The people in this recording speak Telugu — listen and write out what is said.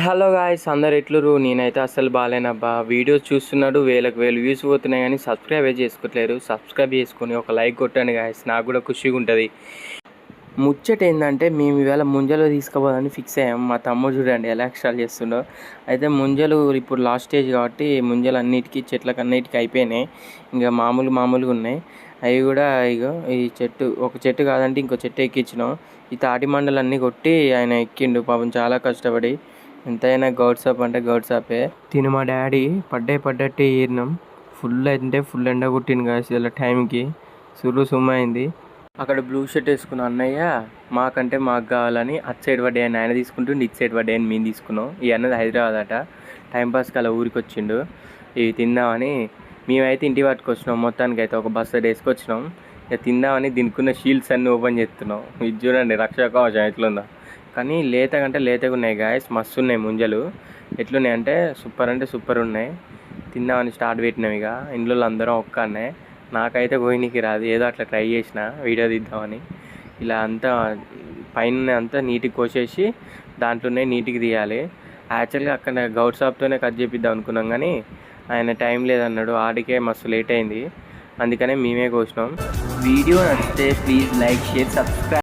హలో గాయస్ అందరు ఎట్లురు నేనైతే అసలు బాగాలేనబ్బా వీడియోస్ చూస్తున్నాడు వేలకు వేలు వ్యూస్ పోతున్నాయి కానీ సబ్స్క్రైబ్ ఏ చేసుకోవట్లేరు సబ్స్క్రైబ్ చేసుకొని ఒక లైక్ కొట్టండి గాయస్ నాకు కూడా ఖుషిగా ఉంటుంది. ముచ్చట ఏంటంటే మేము ఇవాళ ముంజలు తీసుకుపోదామని ఫిక్స్ అయ్యాం. మా తమ్ముడు చూడండి ఎలా ఎక్స్ట్రాల్ చేస్తుండో. అయితే ముంజలు ఇప్పుడు లాస్ట్ స్టేజ్ కాబట్టి ముంజలు అన్నిటికీ చెట్లకు అన్నిటికీ అయిపోయినాయి. ఇంకా మామూలు మామూలుగా ఉన్నాయి. అవి కూడా ఇగో ఈ చెట్టు ఒక చెట్టు కాదంటే ఇంకో చెట్టు ఎక్కించినాం. ఈ తాటి మండలన్నీ కొట్టి ఆయన ఎక్కిండు. పాపం చాలా కష్టపడి. ఎంతైనా గౌడ్ షాప్ అంటే గౌడ్ షాపే తిని మా డాడీ పడ్డే పడ్డట్టే ఈరినాం. ఫుల్ అంటే ఫుల్ ఎండ కొట్టింది కాసి ఇలా టైంకి. సుర్రు సుమ్మ అయింది. అక్కడ బ్లూ షర్ట్ వేసుకున్న అన్నయ్య మాకంటే మాకు కావాలని అటు సైడ్ పడ్డే అని ఆయన తీసుకుంటుండే ఇటు సైడ్ పడ్డే అని మేము తీసుకున్నాం. ఈ అన్నది హైదరాబాద్ అట. టైంపాస్కి అలా ఊరికి వచ్చిండు. ఇవి తిందామని మేమైతే ఇంటి పట్టుకొచ్చినాం మొత్తానికి అయితే ఒక బస్సు వేసుకొచ్చినాం ఇక తిందామని దీనికున్న షీల్డ్స్ అన్నీ ఓపెన్ చేస్తున్నాం. ఇది చూడండి రక్షా కవచం ఎట్లుందో. కానీ లేతగంటే లేతగా ఉన్నాయి గాయస్ మస్తు ఉన్నాయి ముంజలు. ఎట్లున్నాయి అంటే సూపర్ అంటే సూపర్ ఉన్నాయి. తిందామని స్టార్ట్ పెట్టినాం ఇక. ఇంట్లో అందరం ఒక్కనే. నాకైతే గోయినికి రాదు. ఏదో అట్లా ట్రై చేసిన. వీడియో తీద్దామని. ఇలా అంతా పైన అంతా నీట్గా కోసేసి దాంట్లోనే నీటికి తీయాలి. యాక్చువల్గా అక్కడ గౌడ్ షాప్తోనే కట్ చేపిద్దాం అనుకున్నాం కానీ ఆయన టైం లేదన్నాడు. ఆడికే మస్తు లేట్ అయింది. అందుకనే మేమే కోసినాం. వీడియో నచ్చితే ప్లీజ్ లైక్ షేర్ సబ్స్క్రైబ్